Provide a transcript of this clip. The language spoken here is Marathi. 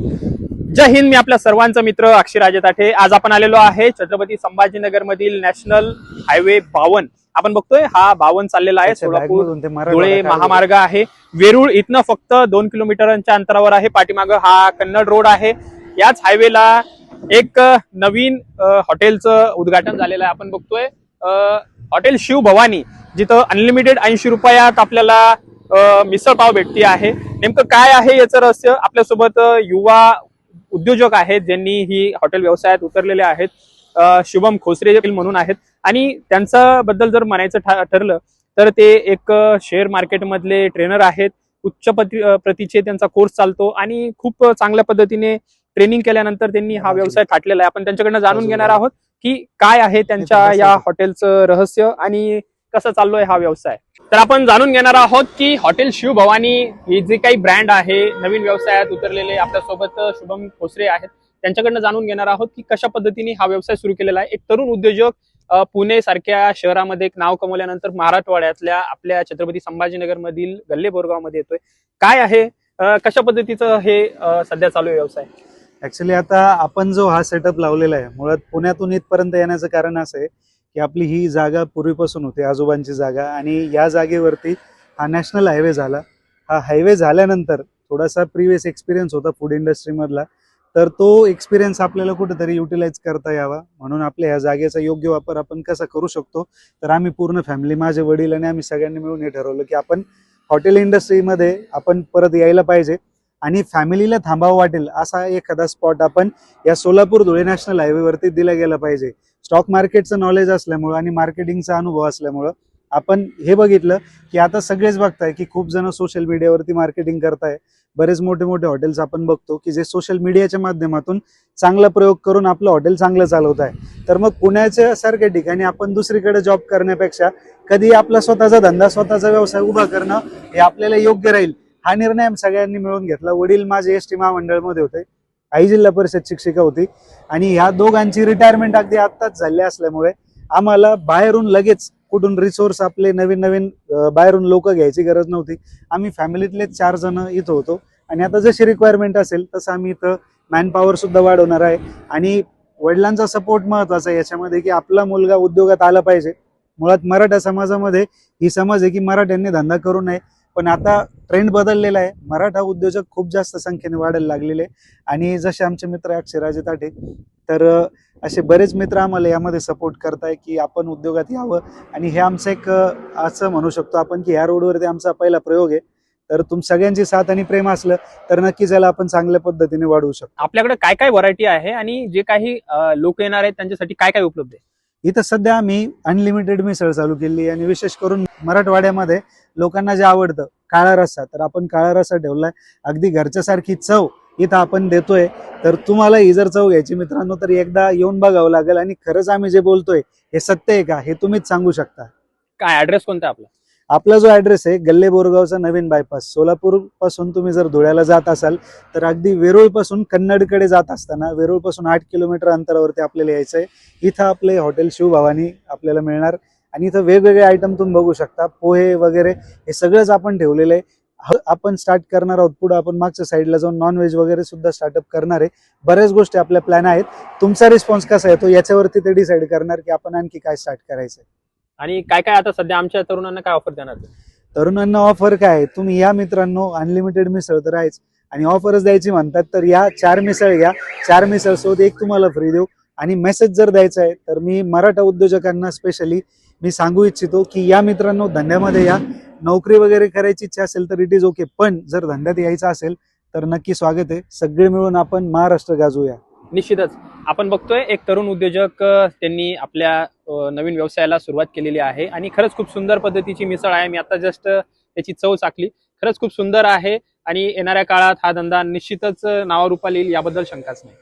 जय हिंद मी आपल्या सर्वांचा मित्र अक्षयराजे ताठे. आज आपण आलेलो आहे छत्रपती संभाजीनगर मधील नॅशनल हायवे बावन. आपण बघतोय हा बावन चाललेला आहे. सोलापूर धुळे. महामार्ग आहे. वेरूळ इथनं फक्त दोन किलोमीटरांच्या अंतरावर आहे. पाठीमागं हा कन्नड रोड आहे. याच हायवेला एक नवीन हॉटेलचं उद्घाटन झालेलं आहे. आपण बघतोय हॉटेल शिव भवानी जिथं अनलिमिटेड ऐंशी रुपयात आपल्याला मिसळ पाव भेटती आहे. नेमकं काय आहे याचं रहस्य? आपल्यासोबत युवा उद्योजक आहेत ज्यांनी ही हॉटेल व्यवसायात उतरलेले आहेत. शुभम खोसरे म्हणून आहेत. आणि त्यांच्या बद्दल जर म्हणायचं ठरलं तर ते एक शेअर मार्केटमधले ट्रेनर आहेत. उच्च प्रतीचे त्यांचा कोर्स चालतो आणि खूप चांगल्या पद्धतीने ट्रेनिंग केल्यानंतर त्यांनी हा व्यवसाय थाटलेला आहे. आपण त्यांच्याकडनं जाणून घेणार आहोत की काय आहे त्यांच्या या हॉटेलचं रहस्य आणि कसं चाललोय हा व्यवसाय? तर आपण जाणून घेणार आहोत की हॉटेल शिव भवानी ही जी काही ब्रँड आहे नवीन व्यवसायात उतरलेले आपल्यासोबत शुभम खोसरे आहेत. त्यांच्याकडनं जाणून घेणार आहोत की कशा पद्धतीने हा व्यवसाय सुरू केलेला आहे. एक तरुण उद्योजक पुणे सारख्या शहरामध्ये एक नाव कमवल्यानंतर मराठवाड्यातल्या आपल्या छत्रपती संभाजीनगर मधील गल्ले बोरगावमध्ये येतोय. काय आहे? कशा पद्धतीचं हे सध्या चालू आहे व्यवसाय? ऍक्च्युली आता आपण जो हा सेटअप लावलेला आहे मुळात पुण्यातून इथपर्यंत येण्याचं कारण असं आहे की आपली ही जागा पूर्वीपासून होती आजोबांची जागा. आणि या जागेवरती हा नॅशनल हायवे झाला. हा हायवे झाल्यानंतर थोडासा प्रिव्हियस एक्सपिरियन्स होता फूड इंडस्ट्रीमधला. तर तो एक्सपिरियन्स आपल्याला कुठेतरी युटिलाइज करता यावा. म्हणून आपल्या ह्या जागेचा योग्य वापर आपण कसा करू शकतो तर आम्ही पूर्ण फॅमिली माझे वडील आणि आम्ही सगळ्यांनी मिळून हे ठरवलं की आपण हॉटेल इंडस्ट्रीमध्ये आपण परत यायला पाहिजे आणि फॅमिलीला थांबावं वाटेल असा एखादा स्पॉट आपण या सोलापूर धुळे नॅशनल हायवेवरती दिला गेला पाहिजे. स्टॉक मार्केटचं नॉलेज असल्यामुळं आणि मार्केटिंगचा अनुभव असल्यामुळं आपण हे बघितलं की आता सगळेच बघताय की खूप जण सोशल मीडियावरती मार्केटिंग करताय. बरेच मोठे मोठे हॉटेल्स आपण बघतो की जे सोशल मीडियाच्या माध्यमातून चांगला प्रयोग करून आपलं हॉटेल चांगलं चालवत आहे तर मग पुण्याच्या सारख्या ठिकाणी आपण दुसरीकडे जॉब करण्यापेक्षा कधी आपला स्वतःचा धंदा स्वतःचा व्यवसाय उभा करणं हे आपल्याला योग्य राहील. हा निर्णय आम्ही सगळ्यांनी मिळून घेतला. वडील माझे एस टी महामंडळमध्ये होते. आई जिल्हा परिषद शिक्षिका होती. आणि ह्या दोघांची रिटायरमेंट अगदी आत्ताच झाली असल्यामुळे आम्हाला बाहेरून लगेच कुठून रिसोर्स आपले नवीन नवीन बाहेरून लोक घ्यायची गरज नव्हती. आम्ही फॅमिलीतले चार जण इथं होतो. आणि आता जशी रिक्वायरमेंट असेल तसं आम्ही इथं मॅनपॉवर सुद्धा वाढवणार आहे. आणि वडिलांचा सपोर्ट महत्त्वाचा आहे. याच्यामध्ये की आपला मुलगा उद्योगात आला पाहिजे. मुळात मराठा समाजामध्ये ही समज आहे की मराठ्यांनी धंदा करू नये. पण आता ट्रेंड बदललेला आहे. मराठा उद्योजक खूप जास्त संख्येने वाढायला लागलेले आणि जसे आमचे मित्र आहे अक्षयराजे ताठे तर असे बरेच मित्र आम्हाला यामध्ये सपोर्ट करताय की आपण उद्योगात यावं. आणि हे आमचं एक असं म्हणू शकतो आपण की ह्या रोडवरती आमचा पहिला प्रयोग आहे. तर तुम सगळ्यांची साथ आणि प्रेम असलं तर नक्कीच याला आपण चांगल्या पद्धतीने वाढवू शकतो. आपल्याकडे काय काय व्हरायटी आहे आणि जे काही लोक येणार आहेत त्यांच्यासाठी काय काय उपलब्ध आहे? इथं सध्या आम्ही अनलिमिटेड मिसळ चालू केली आणि विशेष करून मराठवाड्यामध्ये लोकांना जे आवडतं काळा रस्सा तर आपण काळा रस्सा ठेवलाय. अगदी घरच्यासारखी चव इथं आपण देतोय. तर तुम्हाला ही जर चव घ्यायची मित्रांनो तर एकदा येऊन बघावं लागेल. आणि खरंच आम्ही जे बोलतोय हे सत्य आहे का हे तुम्हीच सांगू शकता. काय ऍड्रेस कोणता आपला? आपला जो ऍड्रेस आहे गल्ले बोरगावचा नवीन बायपास सोलापूरपासून तुम्ही जर धुळ्याला जात असाल तर अगदी वेरूळपासून कन्नडकडे जात असताना वेरूळपासून आठ किलोमीटर अंतरावरती आपल्याला यायचं आहे. इथं आपले हॉटेल शिवभावानी आपल्याला मिळणार. आणि इथं वेगवेगळे आयटम तुम्ही बघू शकता. पोहे वगैरे हे सगळंच आपण ठेवलेलं आहे. आपण स्टार्ट करणार आहोत. पुढे आपण मागच्या साईडला जाऊन नॉनव्हेज वगैरे सुद्धा स्टार्टअप करणार आहे. बऱ्याच गोष्टी आपल्या प्लॅन आहेत. तुमचा रिस्पॉन्स कसा येतो? याच्यावरती ते डिसाईड करणार की आपण आणखी काय स्टार्ट करायचं आणि काय काय आता सध्या आमच्या तरुणांना काय ऑफर देणार तरुणांना ऑफर काय आहे? तुम्ही या मित्रांनो अनलिमिटेड मिसळ तर आहेच. आणि ऑफरच द्यायची म्हणतात तर या चार मिसळ घ्या. चार मिसळ सोबत एक तुम्हाला फ्री देऊ. आणि मेसेज जर द्यायचा आहे तर मी मराठा उद्योजकांना स्पेशली मी सांगू इच्छितो की या मित्रांनो धंद्यामध्ये या. नोकरी वगैरे करायची इच्छा असेल तर इट इज ओके पण जर धंद्यात यायचं असेल तर नक्की स्वागत आहे. सगळे मिळून आपण महाराष्ट्र गाजूया. निश्चितच. आपण बघतोय एक तरुण उद्योजक त्यांनी आपल्या नवीन व्यवसायाला सुरुवात केलेली आहे आणि खरंच खूप सुंदर पद्धतीची मिसळ आहे. मी आता जस्ट त्याची चव चाकली खरंच खूप सुंदर आहे आणि येणाऱ्या काळात हा धंदा निश्चितच नावारूपाला येईल याबद्दल शंकाच नाही.